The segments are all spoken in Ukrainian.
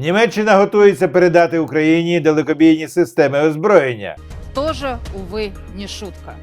Німеччина готується передати Україні далекобійні системи озброєння. Тоже, увы, не шутка.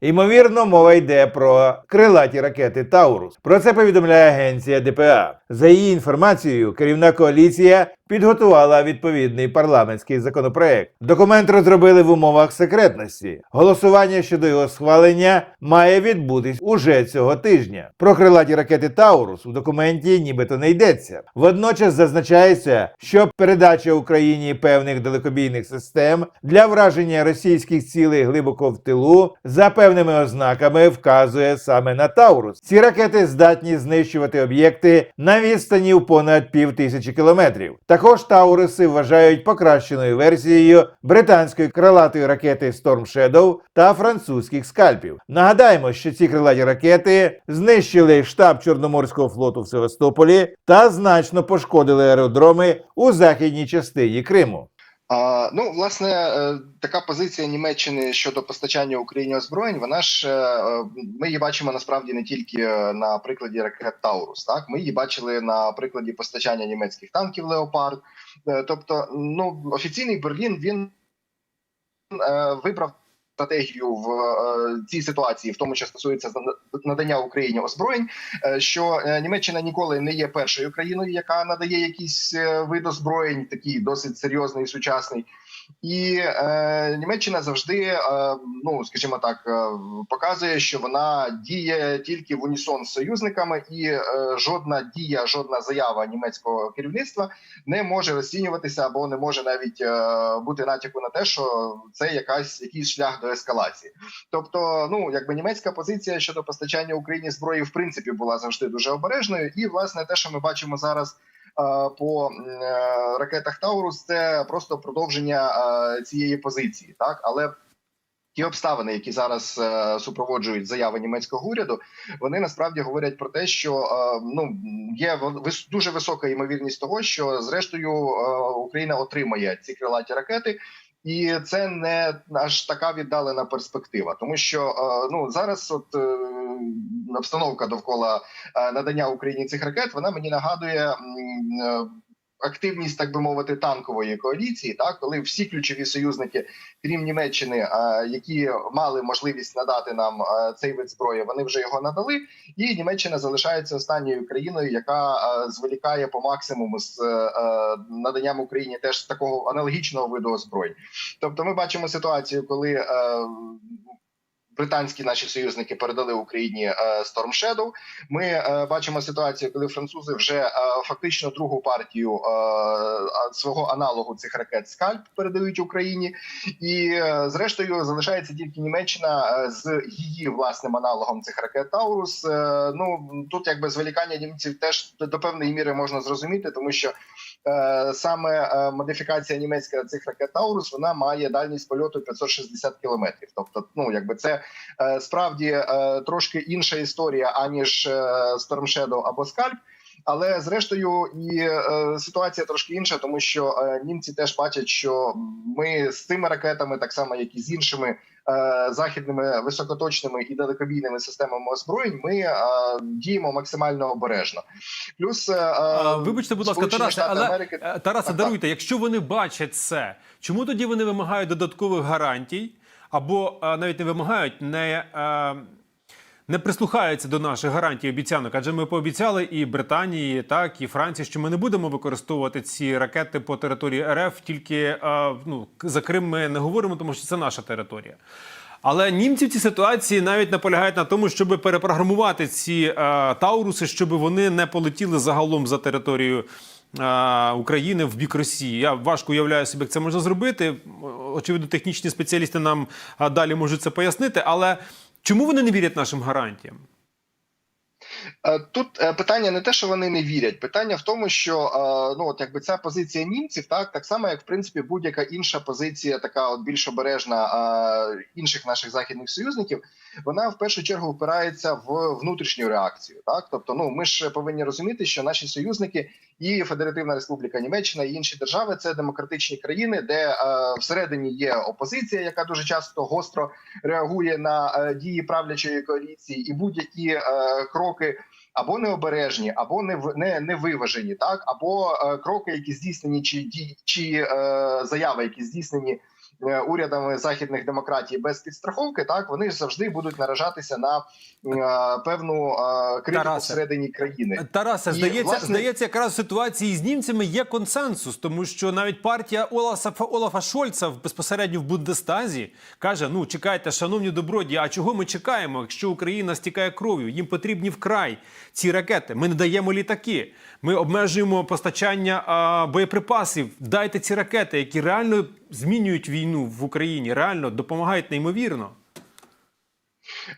Ймовірно, мова йде про крилаті ракети Таурус. Про це повідомляє агенція ДПА. За її інформацією, керівна коаліція підготувала відповідний парламентський законопроект. Документ розробили в умовах секретності. Голосування щодо його схвалення має відбутись уже цього тижня. Про крилаті ракети Таурус у документі нібито не йдеться. Водночас зазначається, що передача Україні певних далекобійних систем для враження російських цілей глибоко в тилу за певними ознаками вказує саме на Таурус. Ці ракети здатні знищувати об'єкти на відстані в понад пів тисячі кілометрів. Також Тауриси вважають покращеною версією британської крилатої ракети Storm Shadow та французьких скальпів. Нагадаємо, що ці крилаті ракети знищили штаб Чорноморського флоту в Севастополі та значно пошкодили аеродроми у західній частині Криму. Ну, власне, е, така позиція Німеччини щодо постачання Україні озброєнь, вона ж е, е, ми її бачимо насправді не тільки на прикладі ракет Таурус. Так, ми її бачили на прикладі постачання німецьких танків Леопард. Тобто, ну офіційний Берлін він вибрав стратегію в е, цій ситуації, в тому, що стосується надання Україні озброєнь, е, що е, Німеччина ніколи не є першою країною, яка надає якісь види озброєнь, такий досить серйозний і сучасний. І е, Німеччина завжди, е, ну скажімо так, е, показує, що вона діє тільки в унісон з союзниками, і е, жодна дія, жодна заява німецького керівництва не може розцінюватися або не може навіть е, бути натяку на те, що це якась якийсь шлях до ескалації. Тобто, ну якби німецька позиція щодо постачання Україні зброї в принципі була завжди дуже обережною, і власне те, що ми бачимо зараз. Е, По е, ракетах Таурус це просто продовження е, цієї позиції, так але ті обставини, які зараз е, супроводжують заяви німецького уряду, вони насправді говорять про те, що е, ну є вис- дуже висока ймовірність того, що зрештою е, Україна отримає ці крилаті ракети. І це не аж така віддалена перспектива, тому що ну зараз, от обстановка довкола е, надання Україні цих ракет, вона мені нагадує е, активність, так би мовити, танкової коаліції, так коли всі ключові союзники, крім Німеччини, е, які мали можливість надати нам цей вид зброї, вони вже його надали. І Німеччина залишається останньою країною, яка зволікає по максимуму з наданням Україні теж такого аналогічного виду озброєнь. Тобто, ми бачимо ситуацію, коли британські наші союзники передали Україні е, Storm Shadow. Ми е, бачимо ситуацію, коли французи вже е, фактично другу партію свого аналогу цих ракет Скальп передають Україні, і зрештою залишається тільки Німеччина з її власним аналогом цих ракет Таурус. Ну тут якби зволікання німців теж до певної міри можна зрозуміти, тому що саме е, модифікація німецька цих ракет Таурус вона має дальність польоту 560 кілометрів. Тобто, ну якби це е, справді е, трошки інша історія аніж е, Storm Shadow або Скальп. Але зрештою, і е, ситуація трошки інша, тому що е, німці теж бачать, що ми з цими ракетами, так само як і з іншими е, західними високоточними і далекобійними системами озброєнь, ми е, діємо максимально обережно. Плюс е, Вибачте, будь ласка, Тарасе, але Америки- е, Тарасе, даруйте, якщо вони бачать це, чому тоді вони вимагають додаткових гарантій, або е, навіть не вимагають, не, е, не прислухаються до наших гарантій обіцянок? Адже ми пообіцяли і Британії, так і Франції, що ми не будемо використовувати ці ракети по території РФ, тільки ну, за Крим ми не говоримо, тому що це наша територія. Але німці в цій ситуації навіть наполягають на тому, щоб перепрограмувати ці е, тауруси, щоб вони не полетіли загалом за територію е, України в бік Росії. Я важко уявляю собі, як це можна зробити. Очевидно, технічні спеціалісти нам е, далі можуть це пояснити. Але чому вони не вірять нашим гарантіям? Е, Тут е, питання не те, що вони не вірять. Питання в тому, що е, ну от якби ця позиція німців, так так само, як в принципі будь-яка інша позиція, така от більш обережна інших наших західних союзників, вона в першу чергу впирається в внутрішню реакцію. Так, тобто, ну ми ж повинні розуміти, що наші союзники і Федеративна Республіка Німеччина і інші держави це демократичні країни, де всередині є опозиція, яка дуже часто гостро реагує на дії правлячої коаліції, і будь-які е, або необережні, або не не, не так? Або е, кроки, які здійснені, чи дій чи е, заяви, які здійснені урядами західних демократій без підстраховки, так вони завжди будуть наражатися на е, певну е, критику Тарасе. всередині країни. Тарасе, І, здається, власне- здається, якраз в ситуації з німцями є консенсус, тому що навіть партія Олафа, Олафа Шольца в- безпосередньо в Бундестазі каже: ну чекайте, шановні добродії, а чого ми чекаємо, якщо Україна стікає кров'ю? Їм потрібні вкрай ці ракети. Ми не даємо літаки. Ми обмежуємо постачання а, боєприпасів. Дайте ці ракети, які реально змінюють війну в Україні, реально допомагають неймовірно.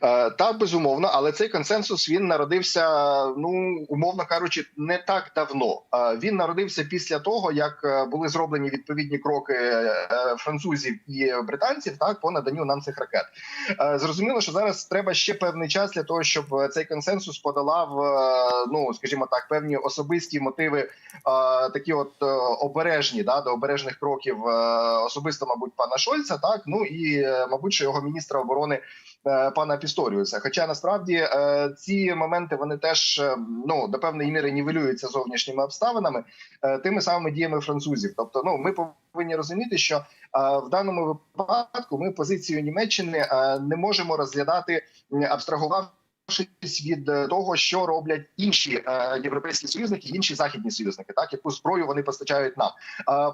Е, Та безумовно, але цей консенсус він народився, ну умовно кажучи, не так давно. Е, Він народився після того, як е, були зроблені відповідні кроки французів і британців, так по наданню нам цих ракет. Зрозуміло, що зараз треба ще певний час для того, щоб цей консенсус подолав, ну скажімо так, певні особисті мотиви, такі от обережні, да, до обережних кроків, особисто, мабуть, пана Шольца, так ну і мабуть, що його міністра оборони е, Пісторіуса. Хоча насправді е, ці моменти вони теж е, ну до певної міри нівелюються зовнішніми обставинами, е, тими самими діями французів. Тобто, ну ми повинні розуміти, що в даному випадку ми позицію Німеччини не можемо розглядати м, абстрагувавшись від е, того, що роблять інші е, європейські союзники, інші західні союзники, так яку зброю вони постачають нам.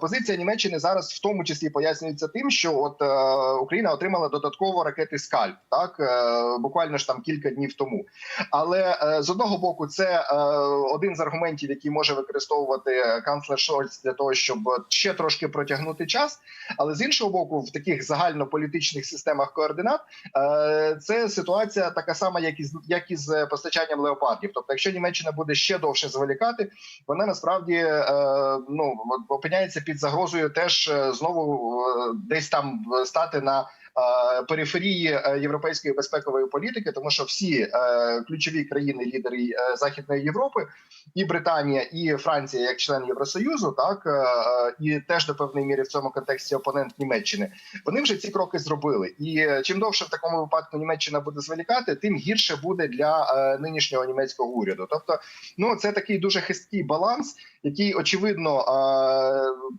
Позиція Німеччини зараз в тому числі пояснюється тим, що от е, Україна отримала додатково ракети Скальп, так буквально ж там кілька днів тому. Але з одного боку, це один з аргументів, який може використовувати канцлер Шольц для того, щоб ще трошки протягнути час. Але з іншого боку, в таких загальнополітичних системах координат це ситуація така сама, як і з як і з постачанням леопардів. Тобто, якщо Німеччина буде ще довше зволікати, вона насправді е, ну опиняється під загрозою теж е, знову е, десь там е, стати на е, периферії е, європейської безпекової політики, тому що всі е, ключові країни, лідери е, Західної Європи, і Британія, і Франція, як член Євросоюзу, так е, е, і теж до певної міри в цьому контексті опонент Німеччини, вони вже ці кроки зробили. І е, чим довше в такому випадку Німеччина буде зволікати, тим гірше буде для е, нинішнього німецького уряду. Тобто, ну це такий дуже хисткий баланс, який очевидно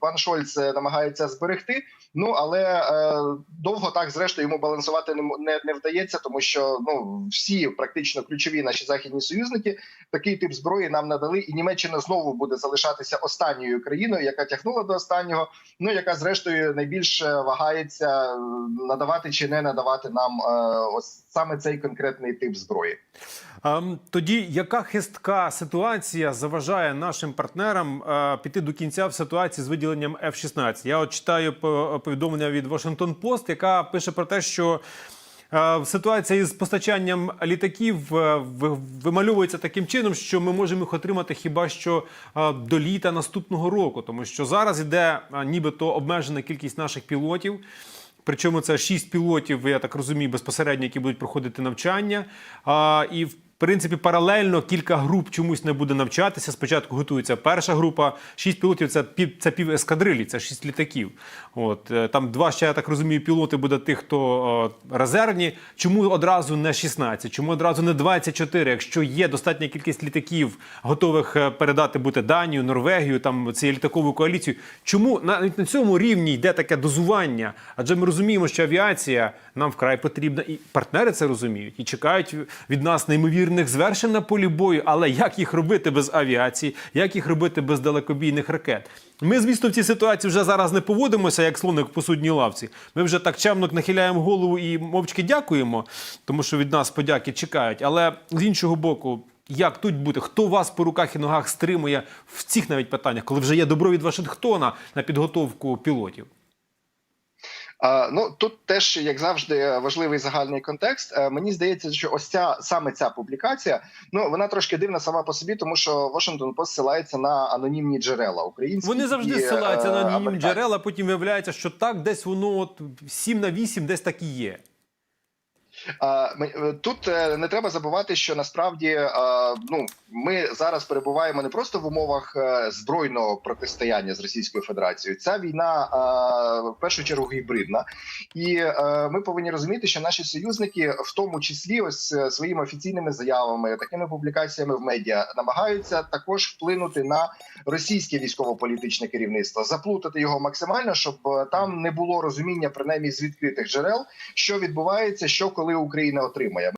пан Шольц е, намагається зберегти. Ну але е, довго так зрештою йому балансувати не, не, вдається, тому що ну всі практично ключові наші західні союзники такий тип зброї нам надали, і Німеччина знову буде залишатися останньою країною, яка тягнула до останнього. Ну яка зрештою найбільше вагається надавати чи не надавати нам е, ось саме цей конкретний тип зброї. Ем, Тоді яка хистка ситуація заважає нашим партнерам е, піти до кінця в ситуації з виділенням F-16? Я от читаю по- повідомлення від Washington Post, яка пише про те, що е, ситуація із постачанням літаків е, вимальовується таким чином, що ми можемо їх отримати хіба що до літа наступного року, тому що зараз іде нібито обмежена кількість наших пілотів. Причому це шість пілотів, я так розумію, безпосередньо, які будуть проходити навчання. І в принципі паралельно кілька груп чомусь не буде навчатися. Спочатку готується перша група. Шість пілотів це пів це пів ескадрилі, це шість літаків. От е, там два ще я так розумію, пілоти буде тих, хто е, резервні. Чому одразу не 16? Чому одразу не 24? Якщо є достатня кількість літаків, готових е, передати бути Данію, Норвегію, там цією літакову коаліцію. Чому навіть на цьому рівні йде таке дозування? Адже ми розуміємо, що авіація нам вкрай потрібна, і партнери це розуміють і чекають від нас неймовірних звершень на полі бою. Але як їх робити без авіації, як їх робити без далекобійних ракет? Ми, звісно, в цій ситуації вже зараз не поводимося як слоник по судній лавці. Ми вже так чемно нахиляємо голову і мовчки дякуємо, тому що від нас подяки чекають. Але з іншого боку. Як тут бути? Хто вас по руках і ногах стримує в цих навіть питаннях, коли вже є добро від Вашингтона на підготовку пілотів? Ну тут теж, як завжди, важливий загальний контекст. Е, Мені здається, що ось ця саме ця публікація, ну вона трошки дивна сама по собі, тому що Washington Post ссилається на анонімні джерела українські. Вони завжди і, ссилаються е, на анонімні джерела, потім виявляється, що так, десь воно от 7 на 8, десь так і є. Е, Тут е, не треба забувати, що насправді е, ну ми зараз перебуваємо не просто в умовах збройного протистояння з Російською Федерацією. Ця війна в першу чергу гібридна, і е, ми повинні розуміти, що наші союзники, в тому числі, ось е, своїми офіційними заявами, такими публікаціями в медіа, намагаються також вплинути на російське військово-політичне керівництво, заплутати його максимально, щоб е, там не було розуміння принаймні з відкритих джерел, що відбувається, що коли Україна отримає.